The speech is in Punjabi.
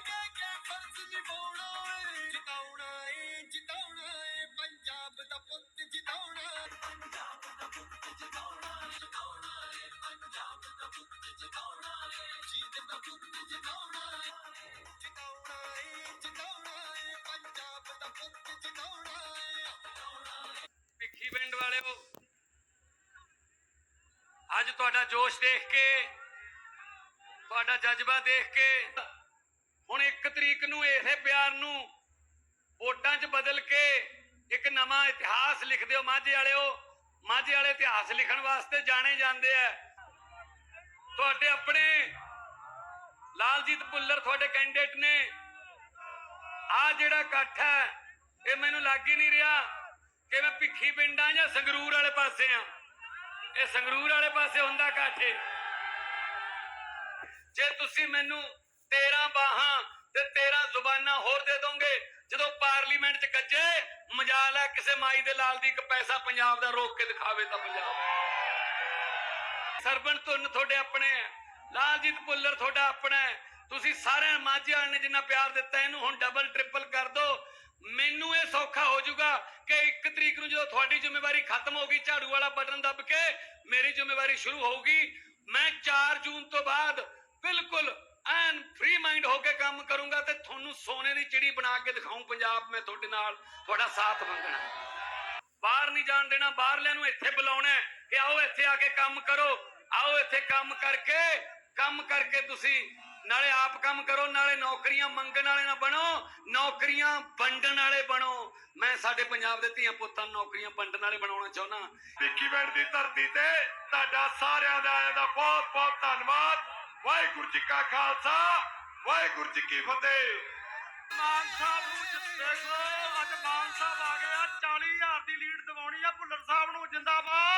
ਕੇ ਕੇ ਫਰਜ਼ ਨਿਭਾਉਣਾ ਏ ਜਿਤਾਉਣਾ ਏ ਜਿਤਾਉਣਾ ਏ ਪੰਜਾਬ ਦਾ ਪੁੱਤ ਜਿਤਾਉਣਾ ਪੰਜਾਬ ਦਾ ਪੁੱਤ ਜਿਤਾਉਣਾ ਜਿਤਾਉਣਾ ਏ ਪੰਜਾਬ ਦਾ ਪੁੱਤ ਜਿਤਾਉਣਾ ਏ ਜੀਤ ਦਾ ਪੁੱਤ ਜਿਤਾਉਣਾ ਏ ਜਿਤਾਉਣਾ ਏ ਜਿਤਾਉਣਾ ਏ ਪੰਜਾਬ ਦਾ ਪੁੱਤ ਜਿਤਾਉਣਾ ਏ ਭਿੱਖੀ ਪਿੰਡ ਵਾਲਿਓ ਅੱਜ ਤੁਹਾਡਾ ਜੋਸ਼ ਦੇਖ ਕੇ ਤੁਹਾਡਾ ਜਜ਼ਬਾ ਦੇਖ ਕੇ ਹੁਣ ਇੱਕ ਤਰੀਕ ਨੂੰ ਇਸੇ ਪਿਆਰ ਨੂੰ ਵੋਟਾਂ 'ਚ ਬਦਲ ਕੇ ਇੱਕ ਨਵਾਂ ਇਤਿਹਾਸ ਲਿਖ ਦਿਓ ਮਾਝੇ ਵਾਲਿਓ। ਮਾਝੇ ਵਾਲੇ ਇਤਿਹਾਸ ਲਿਖਣ ਵਾਸਤੇ ਜਾਣੇ ਜਾਂਦੇ ਆ। ਤੁਹਾਡੇ ਆਪਣੇ ਲਾਲਜੀਤ ਭੁੱਲਰ ਤੁਹਾਡੇ ਕੈਂਡੀਡੇਟ ਨੇ। ਆ ਜਿਹੜਾ ਇਕੱਠ ਹੈ, ਇਹ ਮੈਨੂੰ ਲੱਗ ਹੀ ਨਹੀਂ ਰਿਹਾ ਕਿ ਮੈਂ ਭਿੱਖੀ ਪਿੰਡਾਂ ਜਾਂ ਸੰਗਰੂਰ ਵਾਲੇ ਪਾਸੇ ਆ। ਇਹ ਸੰਗਰੂਰ ਵਾਲੇ ਪਾਸੇ ਹੁੰਦਾ ਇਕੱਠ ਜੇ ਤੁਸੀਂ ਮੈਨੂੰ 13 ਬਾਹਾਂ ਤੇ 13 ਜ਼ੁਬਾਨਾਂ ਹੋਰ ਦੇ ਦੋਗੇ ਜਦੋਂ ਪਾਰਲੀਮੈਂਟ 'ਚ ਗੱਜੇ ਮਜਾਲ ਹੈ, ਕਿਸੇ ਮਾਈ ਦੇ ਲਾਲ ਦੀ ਇੱਕ ਪੈਸਾ ਪੰਜਾਬ ਦਾ ਰੋਕ ਕੇ ਦਿਖਾਵੇ ਤਾਂ ਪੰਜਾਬ। ਸਰਬਣ ਧੁੰਨ ਤੁਹਾਡੇ ਆਪਣੇ ਹੈ, ਲਾਲਜੀਤ ਭੁੱਲਰ ਤੁਹਾਡਾ ਆਪਣਾ ਹੈ। ਤੁਸੀਂ ਸਾਰਿਆਂ ਮਾਝਿਆਂ ਨੇ ਜਿੰਨਾ ਪਿਆਰ ਦਿੱਤਾ, ਇਹਨੂੰ ਹੁਣ ਡਬਲ ਟ੍ਰਿਪਲ ਕਰ ਦਿਓ ਮੈਨੂੰ ਇਹ ਸੌਖਾ ਹੋ ਜਾਊਗਾ ਕਿ ਇੱਕ ਤਰੀਕ ਨੂੰ ਜਦੋਂ ਤੁਹਾਡੀ ਜ਼ਿੰਮੇਵਾਰੀ ਖਤਮ ਹੋਗੀ ਝਾੜੂ ਵਾਲਾ ਬਟਨ ਦੱਬ ਕੇ ਮੇਰੀ ਜ਼ਿੰਮੇਵਾਰੀ ਸ਼ੁਰੂ ਹੋਊਗੀ। ਮੈਂ 4 ਜੂਨ ਤੋਂ ਬਾਅਦ ਬਿਲਕੁਲ ਐਨ ਫ੍ਰੀ ਮਾਈਂਡ ਹੋ ਕੇ ਕੰਮ ਕਰੂੰਗਾ ਤੇ ਤੁਹਾਨੂੰ ਸੋਨੇ ਦੀ ਚਿੜੀ ਬਣਾ ਕੇ ਦਿਖਾਉਂ ਪੰਜਾਬ ਮੈਂ ਤੁਹਾਡੇ ਨਾਲ, ਤੁਹਾਡਾ ਸਾਥ ਮੰਗਣਾ। ਬਾਹਰ ਨਹੀਂ ਜਾਣ ਦੇਣਾ, ਬਾਹਰਲਿਆਂ ਨੂੰ ਇੱਥੇ ਬੁਲਾਉਣਾ ਕਿ ਆਓ ਇੱਥੇ ਆ ਕੇ ਕੰਮ ਕਰੋ, ਆਓ ਇੱਥੇ ਕੰਮ ਕਰਕੇ ਕੰਮ ਕਰਕੇ ਤੁਸੀਂ ਨਾਲੇ ਆਪ ਕੰਮ ਕਰੋ, ਨਾਲੇ ਨੌਕਰੀਆਂ ਮੰਗਣ ਵਾਲੇ ਨਾ ਬਣੋ, ਨੌਕਰੀਆਂ ਵੰਡਣ ਵਾਲੇ ਬਣੋ। ਮੈਂ ਸਾਡੇ ਪੰਜਾਬ ਦੇ ਧੀਆਂ ਪੁੱਤਾਂ ਨੂੰ ਨੌਕਰੀਆਂ ਵੰਡਣ ਵਾਲੇ ਬਣਾਉਣਾ ਚਾਹੁੰਦਾ ਭਿੱਖੀ ਪਿੰਡ ਦੀ ਧਰਤੀ ਤੇ ਤੁਹਾਡਾ ਸਾਰਿਆਂ ਦਾ ਆਇਆਂ ਦਾ ਬਹੁਤ ਬਹੁਤ ਧੰਨਵਾਦ। ਵਾਹਿਗੁਰੂ ਜੀ ਕਾ ਖਾਲਸਾ। ਵਾਹਿਗੁਰੂ ਜੀ ਕੀ ਫਤਿਹ। ਮਾਨ ਸਾਹਿਬ ਨੂੰ ਦੇਖੋ ਅੱਜ ਮਾਨ ਸਾਹਿਬ ਆ ਗਿਆ ਆ 40000 ਦੀ ਲੀਡ ਦਿਵਾਉਣੀ ਆ ਭੁੱਲਰ ਸਾਹਿਬ ਨੂੰ, ਜਿੰਦਾਬਾਦ।